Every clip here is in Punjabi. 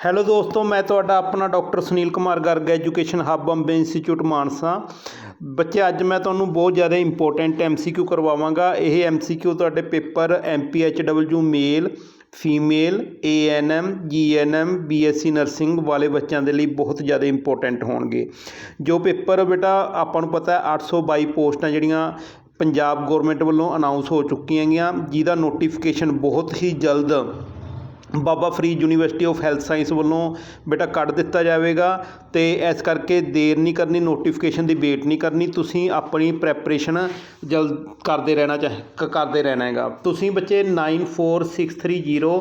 ਹੈਲੋ ਦੋਸਤੋ, ਮੈਂ ਤੁਹਾਡਾ ਆਪਣਾ doctor Sunil Kumar Garg, education hub Ambe institute Mansa. ਬੱਚੇ, ਅੱਜ ਮੈਂ ਤੁਹਾਨੂੰ ਬਹੁਤ ਜ਼ਿਆਦਾ ਇੰਪੋਰਟੈਂਟ ਐਮਸੀਕਿਊ ਕਰਵਾਵਾਂਗਾ। ਇਹ ਐਮਸੀਕਿਊ ਤੁਹਾਡੇ paper MPHW male, female ANM GNM BSc nursing ਵਾਲੇ ਬੱਚਿਆਂ ਦੇ ਲਈ ਬਹੁਤ ਜ਼ਿਆਦਾ ਇੰਪੋਰਟੈਂਟ ਹੋਣਗੇ। ਜੋ ਪੇਪਰ ਬੇਟਾ, ਆਪਾਂ ਨੂੰ ਪਤਾ ਹੈ 822 ਪੋਸਟਾਂ ਜਿਹੜੀਆਂ ਪੰਜਾਬ ਗਵਰਨਮੈਂਟ ਵੱਲੋਂ ਅਨਾਉਂਸ ਹੋ ਚੁੱਕੀਆਂ ਗੀਆਂ ਜਿਹਦਾ ਨੋਟੀਫਿਕੇਸ਼ਨ ਬਹੁਤ ਹੀ ਜਲਦ Baba Farid university of health science ਵੱਲੋਂ ਬੇਟਾ ਕੱਢ ਦਿੱਤਾ ਜਾਵੇਗਾ ਅਤੇ ਇਸ ਕਰਕੇ ਦੇਰ ਨਹੀਂ ਕਰਨੀ ਨੋਟੀਫਿਕੇਸ਼ਨ ਦੀ ਵੇਟ ਨਹੀਂ ਕਰਨੀ ਤੁਸੀਂ ਆਪਣੀ ਪ੍ਰੈਪਰੇਸ਼ਨ ਜਲਦ ਕਰਦੇ ਰਹਿਣਾ ਚਾਹ ਕ- ਕਰਦੇ ਰਹਿਣਾ ਹੈਗਾ ਤੁਸੀਂ ਬੱਚੇ 94630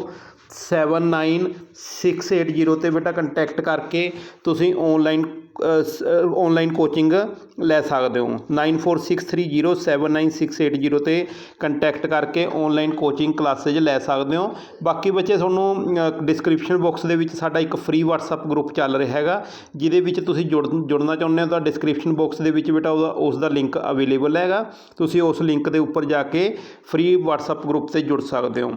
79680 ਤੇ ਬੇਟਾ ਕੰਟੈਕਟ ਕਰਕੇ ਤੁਸੀਂ ਔਨਲਾਈਨ ਔਨਲਾਈਨ ਕੋਚਿੰਗ ਲੈ ਸਕਦੇ ਹੋ। 9463079680 ਤੇ ਕੰਟੈਕਟ ਕਰਕੇ ਔਨਲਾਈਨ ਕੋਚਿੰਗ ਕਲਾਸਿਸ ਲੈ ਸਕਦੇ ਹੋ। ਬਾਕੀ ਬੱਚੇ, ਤੁਹਾਨੂੰ ਡਿਸਕ੍ਰਿਪਸ਼ਨ ਬਾਕਸ ਦੇ ਵਿੱਚ ਸਾਡਾ ਇੱਕ ਫ੍ਰੀ WhatsApp ਗਰੁੱਪ ਚੱਲ ਰਿਹਾ ਹੈਗਾ, ਜਿਹਦੇ ਵਿੱਚ ਤੁਸੀਂ ਜੁੜ, ਜੁੜਨਾ ਚਾਹੁੰਦੇ ਹੋ ਤਾਂ ਡਿਸਕ੍ਰਿਪਸ਼ਨ ਬਾਕਸ ਦੇ ਵਿੱਚ ਬੇਟਾ ਉਹਦਾ ਉਸ ਦਾ ਲਿੰਕ ਅਵੇਲੇਬਲ ਹੈਗਾ। ਤੁਸੀਂ ਉਸ ਲਿੰਕ ਦੇ ਉੱਪਰ ਜਾ ਕੇ ਫ੍ਰੀ WhatsApp ਗਰੁੱਪ ਤੇ ਜੁੜ ਸਕਦੇ ਹੋ।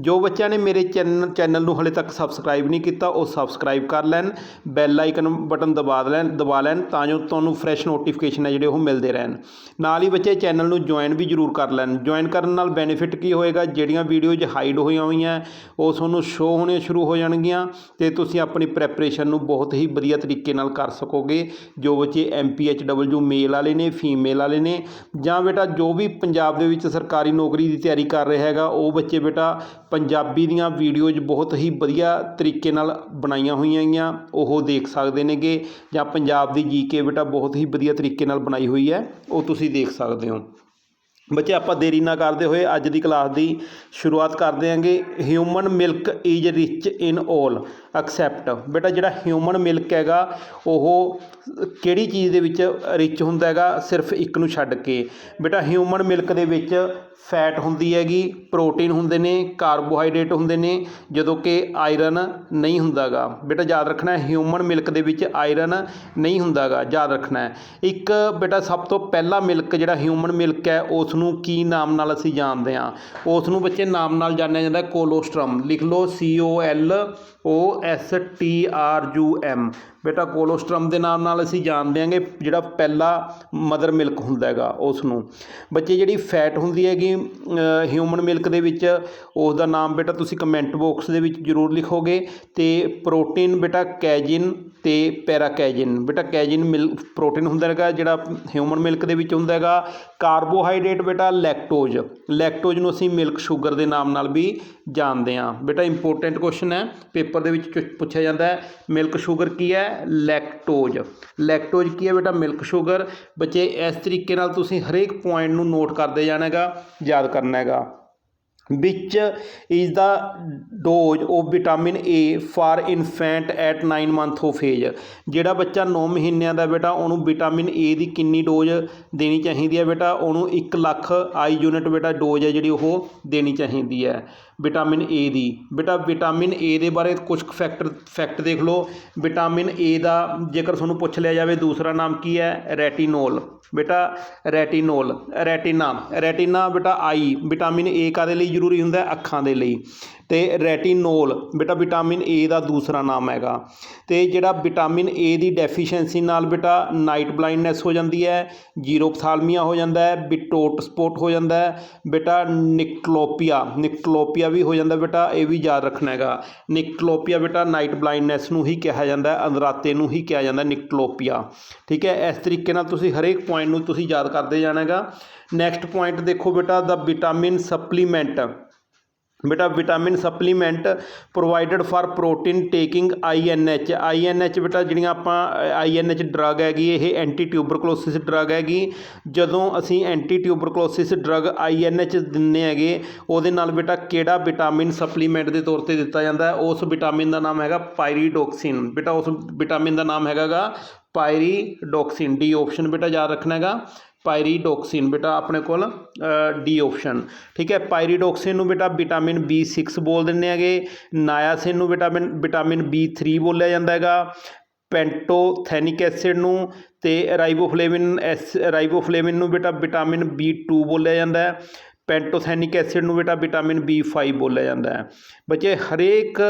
ਜੋ ਬੱਚਿਆਂ ਨੇ ਮੇਰੇ ਚੈਨਲ ਚੈਨਲ ਨੂੰ ਹਲੇ ਤੱਕ ਸਬਸਕ੍ਰਾਈਬ ਨਹੀਂ ਕੀਤਾ, ਉਹ ਸਬਸਕ੍ਰਾਈਬ ਕਰ ਲੈਣ। ਬੈਲ ਆਈਕਨ ਬਟਨ ਦਬਾ ਲੈਣ। ਦਬਾ ਲੈਣ ਤਾਂ ਜੋ ਤੁਹਾਨੂੰ ਫਰੈਸ਼ ਨੋਟੀਫਿਕੇਸ਼ਨ ਹੈ ਜਿਹੜੇ ਉਹ ਮਿਲਦੇ ਰਹਿਣ। ਨਾਲ ਹੀ ਬੱਚੇ, ਚੈਨਲ ਨੂੰ ਜੁਆਇਨ ਵੀ ਜ਼ਰੂਰ ਕਰ ਲੈਣ। ਜੁਆਇਨ ਕਰਨ ਨਾਲ ਬੈਨੀਫਿਟ ਕੀ ਹੋਏਗਾ? ਜਿਹੜੀਆਂ ਵੀਡੀਓਜ਼ ਹਾਈਡ ਹੋਈਆਂ ਹੋਈਆਂ, ਉਹ ਤੁਹਾਨੂੰ ਸ਼ੋ ਹੋਣੇ ਸ਼ੁਰੂ ਹੋ ਜਾਣਗੀਆਂ ਤੇ ਤੁਸੀਂ ਆਪਣੀ ਪ੍ਰੈਪਰੇਸ਼ਨ ਨੂੰ ਬਹੁਤ ਹੀ ਵਧੀਆ ਤਰੀਕੇ ਨਾਲ ਕਰ ਸਕੋਗੇ। ਜੋ ਬੱਚੇ ਐਮਪੀਐਚਡਬਲਯੂ ਮੇਲ ਵਾਲੇ ਨੇ ਫੀਮੇਲ ਵਾਲੇ ਨੇ, ਜਾਂ ਬੇਟਾ ਜੋ ਵੀ ਪੰਜਾਬ ਦੇ ਵਿੱਚ ਸਰਕਾਰੀ ਨੌਕਰੀ ਦੀ ਤਿਆਰੀ ਕਰ ਰਿਹਾ ਹੈਗਾ, ਉਹ ਬੱਚੇ ਬੇਟਾ ਪੰਜਾਬੀ ਦੀਆਂ ਵੀਡੀਓਜ਼ ਬਹੁਤ ਹੀ ਵਧੀਆ ਤਰੀਕੇ ਨਾਲ ਬਣਾਈਆਂ ਹੋਈਆਂ ਹੈਗੀਆਂ, ਉਹ ਦੇਖ ਸਕਦੇ ਨੇਗੇ ਜਾਂ ਪੰਜਾਬ ਦੀ ਜੀਕੇ ਬੇਟਾ ਬਹੁਤ ਹੀ ਵਧੀਆ ਤਰੀਕੇ ਨਾਲ ਬਣਾਈ ਹੋਈ ਹੈ। ਉਹ ਤੁਸੀਂ ਦੇਖ ਸਕਦੇ ਹੋ। ਬੱਚੇ, ਆਪਾਂ ਦੇਰੀ ਨਾ ਕਰਦੇ ਹੋਏ ਅੱਜ ਦੀ ਕਲਾਸ ਦੀ ਸ਼ੁਰੂਆਤ ਕਰਦੇ ਹਾਂਗੇ। Human milk is rich in 올 accept ਬੇਟਾ, ਜਿਹੜਾ ਹਿਊਮਨ ਮਿਲਕ ਹੈਗਾ, ਉਹ ਕਿਹੜੀ ਚੀਜ਼ ਦੇ ਵਿੱਚ ਰਿਚ ਹੁੰਦਾ ਹੈਗਾ? ਸਿਰਫ ਇੱਕ ਨੂੰ ਛੱਡ ਕੇ। ਬੇਟਾ ਹਿਊਮਨ ਮਿਲਕ ਦੇ ਵਿੱਚ ਫੈਟ ਹੁੰਦੀ ਹੈਗੀ, ਪ੍ਰੋਟੀਨ ਹੁੰਦੇ ਨੇ, ਕਾਰਬੋਹਾਈਡਰੇਟ ਹੁੰਦੇ ਨੇ, ਜਦੋਂ ਕਿ ਆਇਰਨ ਨਹੀਂ ਹੁੰਦਾ ਗਾ ਬੇਟਾ, ਯਾਦ ਰੱਖਣਾ ਹਿਊਮਨ ਮਿਲਕ ਦੇ ਵਿੱਚ ਆਇਰਨ ਨਹੀਂ ਹੁੰਦਾ ਗਾ ਯਾਦ ਰੱਖਣਾ ਇੱਕ ਬੇਟਾ, ਸਭ ਤੋਂ ਪਹਿਲਾ ਮਿਲਕ ਜਿਹੜਾ ਹਿਊਮਨ ਮਿਲਕ ਹੈ ਉਸ ਨੂੰ ਕੀ ਨਾਮ ਨਾਲ ਅਸੀਂ ਜਾਣਦੇ ਹਾਂ? ਉਸ ਨੂੰ ਬੱਚੇ ਨਾਮ ਨਾਲ ਜਾਣਿਆ ਜਾਂਦਾ ਕੋਲੋਸਟ੍ਰਮ। ਲਿਖ ਲਓ C O L O S T R U M ਬੇਟਾ ਕੋਲੋਸਟ੍ਰਮ ਦੇ ਨਾਮ ਨਾਲ ਅਸੀਂ ਜਾਣਦੇ ਹਾਂਗੇ ਜਿਹੜਾ ਪਹਿਲਾ ਮਦਰ ਮਿਲਕ ਹੁੰਦਾ ਹੈਗਾ ਉਸ ਨੂੰ ਬੱਚੇ ਜਿਹੜੀ ਫੈਟ ਹੁੰਦੀ ਹੈਗੀ ਹਿਊਮਨ ਮਿਲਕ ਦੇ ਵਿੱਚ ਉਸ ਦਾ ਨਾਮ ਬੇਟਾ ਤੁਸੀਂ ਕਮੈਂਟ ਬਾਕਸ ਦੇ ਵਿੱਚ ਜ਼ਰੂਰ ਲਿਖੋਗੇ ਤੇ ਪ੍ਰੋਟੀਨ ਬੇਟਾ ਕੈਜਿਨ ਤੇ ਪੈਰਾਕੈਜਿਨ ਬੇਟਾ ਕੈਜਿਨ ਮਿਲ ਪ੍ਰੋਟੀਨ ਹੁੰਦਾ ਹੈਗਾ ਜਿਹੜਾ ਹਿਊਮਨ ਮਿਲਕ ਦੇ ਵਿੱਚ ਹੁੰਦਾ ਹੈਗਾ ਕਾਰਬੋਹਾਈਡਰੇਟ ਬੇਟਾ ਲੈਕਟੋਜ਼। ਲੈਕਟੋਜ਼ ਨੂੰ ਅਸੀਂ ਮਿਲਕ ਸ਼ੂਗਰ ਦੇ ਨਾਮ ਨਾਲ ਵੀ ਜਾਣਦੇ ਹਾਂ। ਬੇਟਾ ਇੰਪੋਰਟੈਂਟ ਕੁਐਸਚਨ ਹੈ। ਪੇਪਰ ਦੇ ਵਿੱਚ ਚ- ਪੁੱਛਿਆ ਜਾਂਦਾ ਹੈ, ਮਿਲਕ ਸ਼ੂਗਰ ਕੀ ਹੈ? ਲੈਕਟੋਜ਼। ਲੈਕਟੋਜ਼ ਕੀ ਹੈ ਬੇਟਾ? Milk sugar. ਬੱਚੇ, ਇਸ ਤਰੀਕੇ ਨਾਲ ਤੁਸੀਂ ਹਰੇਕ ਪੁਆਇੰਟ ਨੂੰ ਨੋਟ ਕਰਦੇ ਜਾਣਾ ਹੈਗਾ, ਯਾਦ ਕਰਨਾ ਹੈਗਾ। ਵਿੱਚ is the dose of vitamin A for infant at 9 month of age ਜਿਹੜਾ ਬੱਚਾ 9 ਮਹੀਨਿਆਂ ਦਾ ਬੇਟਾ, ਉਹਨੂੰ ਵਿਟਾਮਿਨ ਏ ਦੀ ਕਿੰਨੀ ਡੋਜ਼ ਦੇਣੀ ਚਾਹੀਦੀ ਹੈ ਬੇਟਾ? ਉਹਨੂੰ 1 ਲੱਖ ਆਈ ਯੂਨਿਟ ਬੇਟਾ ਡੋਜ਼ ਹੈ ਜਿਹੜੀ ਉਹ ਦੇਣੀ ਚਾਹੀਦੀ ਹੈ। ਵਿਟਾਮਿਨ ਏ ਦੀ। ਬੇਟਾ, ਵਿਟਾਮਿਨ ਏ ਦੇ ਬਾਰੇ ਕੁਛ ਕੁ ਫੈਕਟਰ ਫੈਕਟ ਦੇਖ ਲਓ। ਵਿਟਾਮਿਨ ਏ ਦਾ ਜੇਕਰ ਤੁਹਾਨੂੰ ਪੁੱਛ ਲਿਆ ਜਾਵੇ, ਦੂਸਰਾ ਨਾਮ ਕੀ ਹੈ? ਰੈਟੀਨੋਲ। ਬੇਟਾ, ਰੈਟੀਨੋਲ, ਰੈਟੀਨਾ। ਰੈਟੀਨਾ ਬੇਟਾ ਆਈ ਵਿਟਾਮਿਨ ਏ ਕਾਹਦੇ ਲਈ ਜ਼ਰੂਰੀ ਹੁੰਦਾ ਅੱਖਾਂ ਦੇ ਲਈ। ਅਤੇ ਰੈਟੀਨੋਲ, ਬੇਟਾ ਵਿਟਾਮਿਨ ਏ ਦਾ ਦੂਸਰਾ ਨਾਮ ਹੈਗਾ। ਅਤੇ ਜਿਹੜਾ ਵਿਟਾਮਿਨ ਏ ਦੀ ਡੈਫੀਸ਼ੈਂਸੀ ਨਾਲ ਬੇਟਾ ਨਾਈਟ ਬਲਾਈਂਡਨੈਸ ਹੋ ਜਾਂਦੀ ਹੈ ਜੀਰੋਪਥਾਲਮੀਆ ਹੋ ਜਾਂਦਾ ਹੈ ਬਿਟੋਟ ਸਪੋਟ ਹੋ ਜਾਂਦਾ ਹੈ, ਬੇਟਾ ਨਿਕਲੋਪੀਆ ਨਿਕਲੋਪੀਆ ਵੀ ਹੋ ਜਾਂਦਾ ਬੇਟਾ, ਇਹ ਵੀ ਯਾਦ ਰੱਖਣਾ ਹੈਗਾ। ਨਿਕਲੋਪੀਆ ਬੇਟਾ ਨਾਈਟ ਬਲਾਈਂਡਨੈਸ ਨੂੰ ਹੀ ਕਿਹਾ ਜਾਂਦਾ ਹੈ ਅੰਧਰਾਤੇ ਨੂੰ ਹੀ ਕਿਹਾ ਜਾਂਦਾ ਨਿਕਲੋਪੀਆ। ਠੀਕ ਹੈ, ਇਸ ਤਰੀਕੇ ਨਾਲ ਤੁਸੀਂ ਹਰੇਕ ਪੁਆਇੰਟ ਨੂੰ ਤੁਸੀਂ ਯਾਦ ਕਰਦੇ ਜਾਣਾ ਹੈਗਾ। ਨੈਕਸਟ ਪੁਆਇੰਟ ਦੇਖੋ ਬੇਟਾ ਦਾ ਵਿਟਾਮਿਨ ਸਪਲੀਮੈਂਟ ਬੇਟਾ vitamin supplement provided for protein taking INH INH ਬੇਟਾ ਜਿਹੜੀਆਂ ਆਪਾਂ ਆਈਐਨਐਚ ਡਰੱਗ ਹੈਗੀ, ਇਹ ਐਂਟੀ ਟਿਊਬਰਕਲੋਸਿਸ ਡਰੱਗ ਹੈਗੀ। ਜਦੋਂ ਅਸੀਂ anti tuberculosis drug I drug INH ਦਿੰਨੇ ਹੈਗੇ, ਉਹਦੇ ਨਾਲ ਬੇਟਾ ਕਿਹੜਾ ਵਿਟਾਮਿਨ ਸਪਲੀਮੈਂਟ ਦੇ ਤੌਰ ਤੇ ਦਿੱਤਾ ਜਾਂਦਾ? ਹੈ ਉਸ ਵਿਟਾਮਿਨ ਦਾ ਨਾਮ ਹੈਗਾ ਪਾਇਰੀਡੋਕਸਿਨ। ਬੇਟਾ ਉਸ ਵਿਟਾਮਿਨ ਦਾ ਨਾਮ ਹੈਗਾਗਾ ਪਾਇਰੀਡੋਕਸਿਨ, ਡੀ ਆਪਸ਼ਨ ਬੇਟਾ ਯਾਦ ਰੱਖਣਾ ਹੈਗਾ। ਪਾਇਰੀਡੋਕਸਿਨ, ਬੇਟਾ ਆਪਣੇ ਕੋਲ ਡੀ ਆਪਸ਼ਨ ਠੀਕ ਹੈ, ਪਾਇਰੀਡੋਕਸਿਨ ਨੂੰ ਬੇਟਾ ਵਿਟਾਮਿਨ B6 ਬੋਲ ਦਿੰਦੇ ਹੈਗੇ। ਨਾਇਆਸਿਨ ਨੂੰ ਵਿਟਾਮਿਨ ਵਿਟਾਮਿਨ B3 ਬੋਲਿਆ ਜਾਂਦਾ ਹੈਗਾ। ਪੈਂਟੋਥੈਨਿਕ ਐਸਿਡ ਨੂੰ ਤੇ ਰਾਈਬੋਫਲੇਵਿਨ ਐਸ, ਰਾਈਬੋਫਲੇਵਿਨ ਨੂੰ ਬੇਟਾ ਵਿਟਾਮਿਨ B2 ਬੋਲਿਆ ਜਾਂਦਾ ਹੈ। ਪੈਂਟੋਥੈਨਿਕ ਐਸਿਡ ਨੂੰ ਬੇਟਾ ਵਿਟਾਮਿਨ B5 ਬੋਲਿਆ ਜਾਂਦਾ ਹੈ। ਬੱਚੇ, ਹਰੇਕ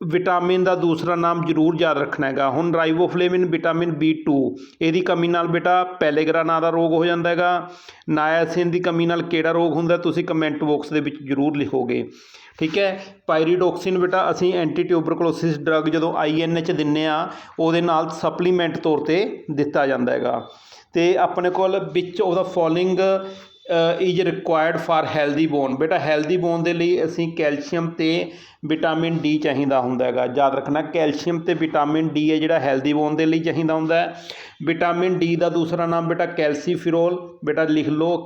ਵਿਟਾਮਿਨ ਦਾ ਦੂਸਰਾ ਨਾਮ ਜ਼ਰੂਰ ਯਾਦ ਰੱਖਣਾ ਹੈਗਾ। ਹੁਣ ਰਾਈਬੋਫਲੇਵਿਨ ਵਿਟਾਮਿਨ B2 ਇਹਦੀ ਕਮੀ ਨਾਲ ਬੇਟਾ ਪੈਲੇਗਰਾ ਨਾਂ ਦਾ ਰੋਗ ਹੋ ਜਾਂਦਾ ਹੈਗਾ। ਨਾਇਆਸਿਨ ਦੀ ਕਮੀ ਨਾਲ ਕਿਹੜਾ ਰੋਗ ਹੁੰਦਾ ਤੁਸੀਂ ਕਮੈਂਟ ਬਾਕਸ ਦੇ ਵਿੱਚ ਜ਼ਰੂਰ ਲਿਖੋਗੇ। ਠੀਕ ਹੈ, ਪਾਇਰੀਡੋਕਸਿਨ ਬੇਟਾ ਅਸੀਂ ਐਂਟੀ ਟਿਊਬਰਕਲੋਸਿਸ ਡਰੱਗ ਜਦੋਂ ਆਈਐਨਐਚ ਦਿੰਨੇ ਆ, ਉਹਦੇ ਨਾਲ ਸਪਲੀਮੈਂਟ ਤੌਰ ਤੇ ਦਿੱਤਾ ਜਾਂਦਾ ਹੈਗਾ। ਤੇ ਆਪਣੇ ਕੋਲ ਵਿੱਚ ਉਹਦਾ following is required for healthy bone ਬੇਟਾ ਹੈਲਦੀ ਬੋਨ ਦੇ ਲਈ ਅਸੀਂ ਕੈਲਸ਼ੀਅਮ ਤੇ ਵਿਟਾਮਿਨ ਡੀ ਚਾਹੀਦਾ ਹੁੰਦਾ ਹੈਗਾ। ਯਾਦ ਰੱਖਣਾ, ਕੈਲਸ਼ੀਅਮ ਤੇ ਵਿਟਾਮਿਨ ਡੀ ਹੈ ਜਿਹੜਾ ਹੈਲਦੀ ਬੋਨ ਦੇ ਲਈ ਚਾਹੀਦਾ ਹੁੰਦਾ ਹੈ। ਵਿਟਾਮਿਨ ਡੀ ਦਾ ਦੂਸਰਾ ਨਾਮ ਬੇਟਾ ਕੈਲਸੀਫਿਰੋਲ। ਬੇਟਾ ਲਿਖ ਲਓ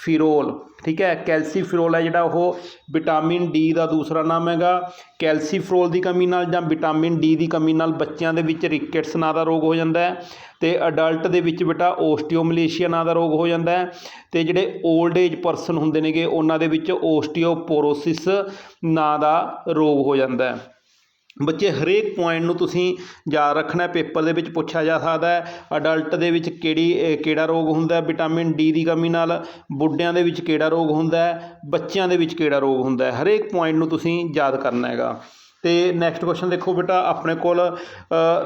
ਫਿਰੋਲ, ਠੀਕ ਹੈ? ਕੈਲਸੀਫਿਰੋਲ ਹੈ ਜਿਹੜਾ ਉਹ ਵਿਟਾਮਿਨ ਡੀ ਦਾ ਦੂਸਰਾ ਨਾਮ ਹੈਗਾ। ਕੈਲਸੀਫਿਰੋਲ ਦੀ ਕਮੀ ਨਾਲ ਜਾਂ ਵਿਟਾਮਿਨ ਡੀ ਦੀ ਕਮੀ ਨਾਲ ਬੱਚਿਆਂ ਦੇ ਵਿੱਚ ਰਿਕੇਟਸ ਨਾਂ ਦਾ ਰੋਗ ਹੋ ਜਾਂਦਾ ਹੈ ਤੇ ਅਡਲਟ ਦੇ ਵਿੱਚ ਬੇਟਾ ਓਸਟੀਓਮਲੇਸ਼ੀਆ ਨਾਂ ਦਾ ਰੋਗ ਹੋ ਜਾਂਦਾ ਹੈ ਤੇ ਜਿਹੜੇ 올ਡ ਏਜ ਪਰਸਨ ਹੁੰਦੇ ਨੇਗੇ, ਉਹਨਾਂ ਦੇ ਵਿੱਚ ਓਸਟੀਓਪੋਰੋਸਿਸ ਨਾਂ ਦਾ ਰੋਗ ਹੋ ਜਾਂਦਾ ਹੈ। ਬੱਚੇ, ਹਰੇਕ ਪੁਆਇੰਟ ਨੂੰ ਤੁਸੀਂ ਯਾਦ ਰੱਖਣਾ, ਪੇਪਰ ਦੇ ਵਿੱਚ ਪੁੱਛਿਆ ਜਾ ਸਕਦਾ ਅਡਲਟ ਦੇ ਵਿੱਚ ਕਿਹੜੀ ਕਿਹੜਾ ਰੋਗ ਹੁੰਦਾ ਵਿਟਾਮਿਨ ਡੀ ਦੀ ਕਮੀ ਨਾਲ, ਬੁੱਢਿਆਂ ਦੇ ਵਿੱਚ ਕਿਹੜਾ ਰੋਗ ਹੁੰਦਾ ਬੱਚਿਆਂ ਦੇ ਵਿੱਚ ਕਿਹੜਾ ਰੋਗ ਹੁੰਦਾ ਹਰੇਕ ਪੁਆਇੰਟ ਨੂੰ ਤੁਸੀਂ ਯਾਦ ਕਰਨਾ ਹੈਗਾ। ਅਤੇ ਨੈਕਸਟ ਕੁਐਸਚਨ ਦੇਖੋ ਬੇਟਾ, ਆਪਣੇ ਕੋਲ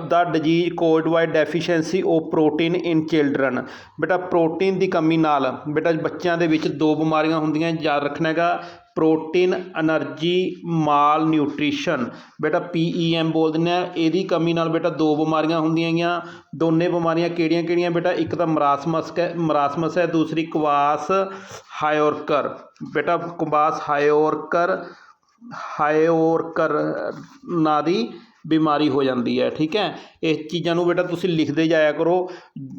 ਦਾ disease caused by deficiency of protein in children ਬੇਟਾ ਪ੍ਰੋਟੀਨ ਦੀ ਕਮੀ ਨਾਲ, ਬੇਟਾ, ਬੱਚਿਆਂ ਦੇ ਵਿੱਚ ਦੋ ਬਿਮਾਰੀਆਂ ਹੁੰਦੀਆਂ, ਯਾਦ ਰੱਖਣਾ ਹੈਗਾ ਪ੍ਰੋਟੀਨ, ਐਨਰਜੀ, ਮਾਲ, ਨਿਊਟ੍ਰੀਸ਼ਨ। ਬੇਟਾ ਪੀ ਈ ਐਮ ਬੋਲ ਦਿੰਦੇ ਹਾਂ ਇਹਦੀ ਕਮੀ ਨਾਲ ਬੇਟਾ ਦੋ ਬਿਮਾਰੀਆਂ ਹੁੰਦੀਆਂ ਹੈਗੀਆਂ ਦੋਨੇ ਬਿਮਾਰੀਆਂ ਕਿਹੜੀਆਂ ਕਿਹੜੀਆਂ ਬੇਟਾ? ਇੱਕ ਤਾਂ ਮਰਾਸਮਸ ਕ, ਮਰਾਸਮਸ ਹੈ, ਦੂਸਰੀ ਕਵਾਸ ਹਾਇਓਰਕਰ। ਬੇਟਾ ਕਵਾਸ ਹਾਇਓਰਕਰ ਹਾਇਓਰਕਰ ਨਾਂ ਦੀ ਬਿਮਾਰੀ ਹੋ ਜਾਂਦੀ ਹੈ, ਠੀਕ ਹੈ? ਇਸ ਚੀਜ਼ਾਂ ਨੂੰ ਬੇਟਾ ਤੁਸੀਂ ਲਿਖਦੇ ਜਾਇਆ ਕਰੋ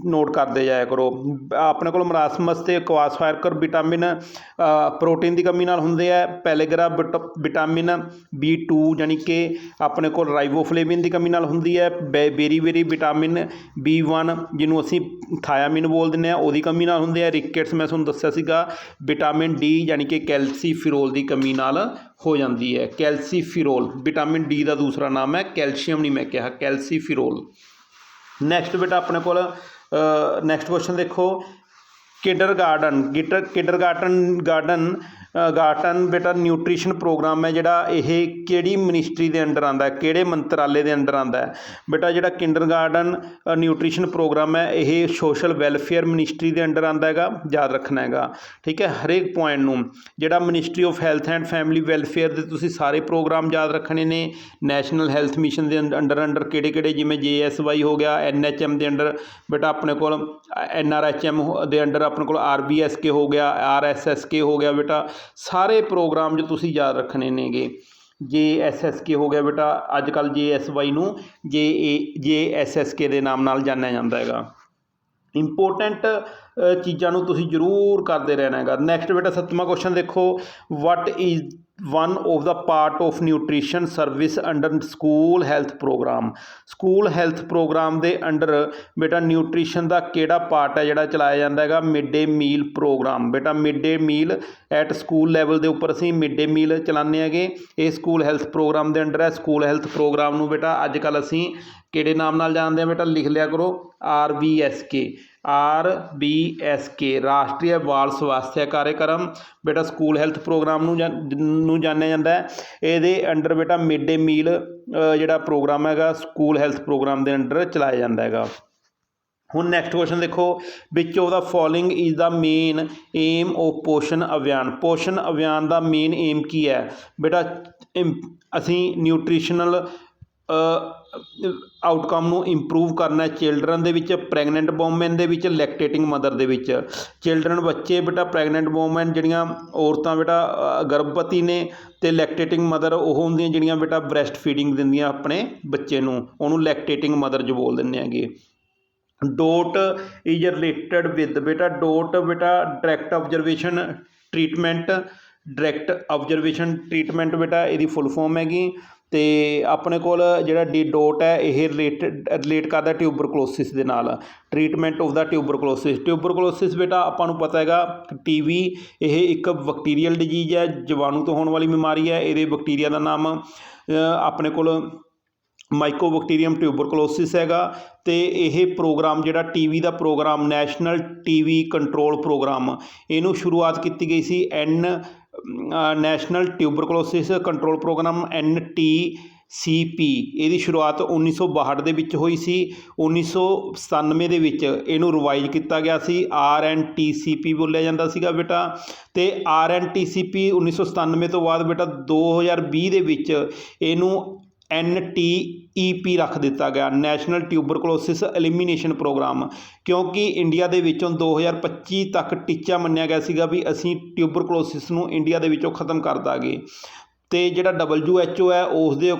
ਨੋਟ ਕਰਦੇ ਜਾਇਆ ਕਰੋ। ਆਪਣੇ ਕੋਲ ਮਰਾਸਮਸ ਤੇ ਕਵਾਸਫਾਇਰਕਰ ਵਿਟਾਮਿਨ ਪ੍ਰੋਟੀਨ ਦੀ ਕਮੀ ਨਾਲ ਹੁੰਦੇ ਆ ਪੈਲੇਗਰਾ ਵਿਟਾਮਿਨ B2 ਯਾਨੀ ਕਿ ਆਪਣੇ ਕੋਲ ਰਾਈਬੋਫਲੇਵਿਨ ਦੀ ਕਮੀ ਨਾਲ ਹੁੰਦੀ ਹੈ ਬੇਰੀ ਬੇਰੀ ਵਿਟਾਮਿਨ B1 ਜਿਹਨੂੰ ਅਸੀਂ ਥਾਇਆਮਿਨ ਬੋਲ ਦਿੰਦੇ ਆ ਉਹਦੀ ਕਮੀ ਨਾਲ ਹੁੰਦੇ ਆ ਰਿਕੇਟਸ ਮੈਂ ਤੁਹਾਨੂੰ ਦੱਸਿਆ ਸੀਗਾ ਵਿਟਾਮਿਨ ਡੀ ਯਾਨੀ ਕਿ ਕੈਲਸੀ ਫਿਰੋਲ ਦੀ ਕਮੀ ਨਾਲ ਹੋ ਜਾਂਦੀ ਹੈ। ਕੈਲਸੀਫਿਰੋਲ, ਵਿਟਾਮਿਨ ਡੀ ਦਾ ਦੂਸਰਾ ਨਾਮ ਹੈ, ਕੈਲਸ਼ੀਅਮ ਨਹੀਂ ਮੈਂ ਕਿਹਾ, ਕੈਲਸੀਫਿਰੋਲ। ਨੈਕਸਟ ਬੇਟਾ ਆਪਣੇ ਕੋਲ ਨੈਕਸਟ ਕੁਐਸਚਨ ਦੇਖੋ। ਕਿਡਰ ਗਾਰਡਨ ਗਿਟਰ ਕਿਡਰ ਗਾਰਡਨ ਗਾਰਟਨ ਬੇਟਾ ਨਿਊਟ੍ਰੀਸ਼ਨ ਪ੍ਰੋਗਰਾਮ ਹੈ ਜਿਹੜਾ ਇਹ ਕਿਹੜੀ ਮਿਨਿਸਟਰੀ ਦੇ ਅੰਡਰ ਆਉਂਦਾ ਕਿਹੜੇ ਮੰਤਰਾਲੇ ਦੇ ਅੰਡਰ ਆਉਂਦਾ ਬੇਟਾ ਜਿਹੜਾ ਕਿੰਡਰ ਗਾਰਡਨ ਨਿਊਟ੍ਰੀਸ਼ਨ ਪ੍ਰੋਗਰਾਮ ਹੈ, ਇਹ ਸੋਸ਼ਲ ਵੈਲਫੇਅਰ ਮਿਨਿਸਟਰੀ ਦੇ ਅੰਡਰ ਆਉਂਦਾ ਹੈਗਾ, ਯਾਦ ਰੱਖਣਾ ਹੈਗਾ। ਠੀਕ ਹੈ, ਹਰੇਕ ਪੁਆਇੰਟ ਨੂੰ ਜਿਹੜਾ ministry of health and family welfare ਦੇ ਤੁਸੀਂ ਸਾਰੇ ਪ੍ਰੋਗਰਾਮ ਯਾਦ ਰੱਖਣੇ ਨੇ, ਨੈਸ਼ਨਲ ਹੈਲਥ ਮਿਸ਼ਨ ਦੇ ਅੰਡਰ ਅੰਡਰ ਕਿਹੜੇ ਕਿਹੜੇ ਜਿਵੇਂ ਜੇਐਸਵਾਈ ਹੋ ਗਿਆ, ਐਨਐਚਐਮ ਦੇ ਅੰਡਰ, ਬੇਟਾ ਆਪਣੇ ਕੋਲ ਐਨਆਰਐਚਐਮ ਦੇ ਅੰਡਰ ਆਪਣੇ ਕੋਲ ਆਰਬੀਐਸਕੇ ਹੋ ਗਿਆ, ਆਰਐਸਐਸਕੇ ਹੋ ਗਿਆ ਬੇਟਾ ਸਾਰੇ ਪ੍ਰੋਗਰਾਮ ਜੋ ਤੁਸੀਂ ਯਾਦ ਰੱਖਣੇ ਨੇਗੇ। ਜੇ ਐਸ ਐਸ ਕੇ ਹੋ ਗਿਆ ਬੇਟਾ ਅੱਜ ਕੱਲ੍ਹ ਜੇ ਐਸ ਵਾਈ ਨੂੰ ਜੇ ਏ, ਜੇ ਐਸ ਐਸ ਕੇ ਦੇ ਨਾਮ ਨਾਲ ਜਾਣਿਆ ਜਾਂਦਾ ਹੈਗਾ। ਇੰਪੋਰਟੈਂਟ ਚੀਜ਼ਾਂ ਨੂੰ ਤੁਸੀਂ ਜ਼ਰੂਰ ਕਰਦੇ ਰਹਿਣਾ ਹੈਗਾ। ਨੈਕਸਟ ਬੇਟਾ, ਸੱਤਵਾਂ ਕੁਐਸਚਨ ਦੇਖੋ what is one of the part of nutrition service under school health program school health program ਦੇ ਅੰਡਰ ਬੇਟਾ ਨਿਊਟ੍ਰੀਸ਼ਨ ਦਾ ਕਿਹੜਾ ਪਾਰਟ ਹੈ ਜਿਹੜਾ ਚਲਾਇਆ ਜਾਂਦਾ ਹੈਗਾ? ਮਿਡ ਡੇ ਮੀਲ ਪ੍ਰੋਗਰਾਮ ਬੇਟਾ mid day meal at school level ਦੇ ਉੱਪਰ ਅਸੀਂ ਮਿਡ ਡੇ ਮੀਲ ਚਲਾਉਂਦੇ ਹੈਗੇ। ਇਹ ਸਕੂਲ ਹੈਲਥ ਪ੍ਰੋਗਰਾਮ ਦੇ ਅੰਡਰ ਹੈ। ਸਕੂਲ ਹੈਲਥ ਪ੍ਰੋਗਰਾਮ ਨੂੰ ਬੇਟਾ ਅੱਜ ਕੱਲ੍ਹ ਅਸੀਂ ਕਿਹੜੇ ਨਾਮ ਨਾਲ ਜਾਣਦੇ ਹਾਂ ਬੇਟਾ? ਲਿਖ ਲਿਆ ਕਰੋ। R V S K R B S K Rashtriya Bal Swasthya ਕਾਰਜਕ੍ਰਮ ਬੇਟਾ, ਸਕੂਲ ਹੈਲਥ ਪ੍ਰੋਗਰਾਮ ਨੂੰ ਨੂੰ ਜਾਣਿਆ ਜਾਂਦਾ ਹੈ। ਇਹਦੇ ਅੰਡਰ ਬੇਟਾ, ਮਿਡ ਡੇ ਮੀਲ ਜਿਹੜਾ ਪ੍ਰੋਗਰਾਮ ਹੈਗਾ, ਸਕੂਲ ਹੈਲਥ ਪ੍ਰੋਗਰਾਮ ਦੇ ਅੰਡਰ ਚਲਾਇਆ ਜਾਂਦਾ ਹੈਗਾ। ਹੁਣ ਨੈਕਸਟ ਕੁਐਸਚਨ ਦੇਖੋ। ਵਿੱਚ ਉਹਦਾ following is the main aim of Poshan Abhiyan. Poshan Abhiyan the main aim ਕੀ ਹੈ? ਬੇਟਾ ਅਸੀਂ ਨਿਊਟ੍ਰੀਸ਼ਨਲ ਆਊਟਕਮ ਨੂੰ ਇੰਪਰੂਵ ਕਰਨਾ ਚਿਲਡਰਨ ਦੇ ਵਿੱਚ ਪ੍ਰੈਗਨੈਂਟ ਵੋਮੈਨ ਦੇ ਵਿੱਚ ਲੈਕਟੇਟਿੰਗ ਮਦਰ ਦੇ ਵਿੱਚ। ਚਿਲਡਰਨ ਬੱਚੇ, ਬੇਟਾ ਪ੍ਰੈਗਨੈਂਟ ਵੋਮੈਨ ਜਿਹੜੀਆਂ ਔਰਤਾਂ, ਬੇਟਾ ਗਰਭਵਤੀ ਨੇ ਅਤੇ ਲੈਕਟੇਟਿੰਗ ਮਦਰ ਉਹ ਹੁੰਦੀਆਂ ਜਿਹੜੀਆਂ ਬੇਟਾ ਬ੍ਰੈਸਟ ਫੀਡਿੰਗ ਦਿੰਦੀਆਂ ਆਪਣੇ ਬੱਚੇ ਨੂੰ। ਉਹਨੂੰ ਲੈਕਟੇਟਿੰਗ ਮਦਰ ਜੋ ਬੋਲ ਦਿੰਦੇ ਹੈਗੇ। ਡੋਟ ਇਜ਼ ਰਿਲੇਟਡ ਵਿਦ ਬੇਟਾ ਡੋਟ ਬੇਟਾ direct observation treatment direct observation treatment ਬੇਟਾ ਇਹਦੀ ਫੁੱਲ ਫਾਰਮ ਹੈਗੀ। ਅਤੇ ਆਪਣੇ ਕੋਲ ਜਿਹੜਾ ਡੀਡੋਟ ਹੈ, ਇਹ ਰਿਲੇਟਡ ਰਿਲੇਟ ਕਰਦਾ ਟਿਊਬਰਕਲੋਸਿਸ ਦੇ ਨਾਲ। Treatment of the tuberculosis tuberculosis ਬੇਟਾ, ਆਪਾਂ ਨੂੰ ਪਤਾ ਹੈਗਾ ਟੀ ਟੀਵੀ ਇਹ ਇੱਕ ਬੈਕਟੀਰੀਅਲ ਡਿਜੀਜ਼ ਹੈ, ਜੀਵਾਣੂ ਤੋਂ ਹੋਣ ਵਾਲੀ ਬਿਮਾਰੀ ਹੈ, ਇਹਦੇ ਬੈਕਟੀਰੀਆ ਦਾ ਨਾਮ ਆਪਣੇ ਕੋਲ ਮਾਈਕੋਬੈਕਟੀਰੀਅਮ ਟਿਊਬਰਕਲੋਸਿਸ ਹੈਗਾ, ਤੇ ਇਹ ਪ੍ਰੋਗਰਾਮ ਜਿਹੜਾ ਟੀਵੀ ਦਾ program national TB control program ਇਹਨੂੰ ਸ਼ੁਰੂਆਤ ਕੀਤੀ ਗਈ ਸੀ N national tuberculosis control program N T C P ਇਹਦੀ ਸ਼ੁਰੂਆਤ 1962 ਦੇ ਵਿੱਚ ਹੋਈ ਸੀ। 1997 ਦੇ ਵਿੱਚ ਇਹਨੂੰ ਰਿਵਾਈਜ਼ ਕੀਤਾ ਗਿਆ ਸੀ। ਆਰ ਐਨ ਟੀ ਸੀ ਪੀ ਬੋਲਿਆ ਜਾਂਦਾ ਸੀਗਾ ਬੇਟਾ। ਅਤੇ ਆਰ ਐਨ ਟੀ ਸੀ ਪੀ 1997 ਤੋਂ ਬਾਅਦ ਬੇਟਾ 2020 ਦੇ ਵਿੱਚ ਇਹਨੂੰ ਐਨ ਟੀ ਈ ਪੀ ਰੱਖ ਦਿੱਤਾ ਗਿਆ, ਨੈਸ਼ਨਲ ਟਿਊਬਰਕਲੋਸਿਸ ਐਲੀਮੀਨੇਸ਼ਨ ਪ੍ਰੋਗਰਾਮ। ਕਿਉਂਕਿ ਇੰਡੀਆ ਦੇ ਵਿੱਚੋਂ 2025 ਤੱਕ ਟੀਚਾ ਮੰਨਿਆ ਗਿਆ ਸੀਗਾ ਵੀ ਅਸੀਂ ਟਿਊਬਰਕਲੋਸਿਸ ਨੂੰ ਇੰਡੀਆ ਦੇ ਵਿੱਚੋਂ ਖਤਮ ਕਰ ਦਾਂਗੇ। ਅਤੇ ਜਿਹੜਾ ਡਬਲਯੂ ਐਚ ਓ ਹੈ, ਉਸ ਦੇ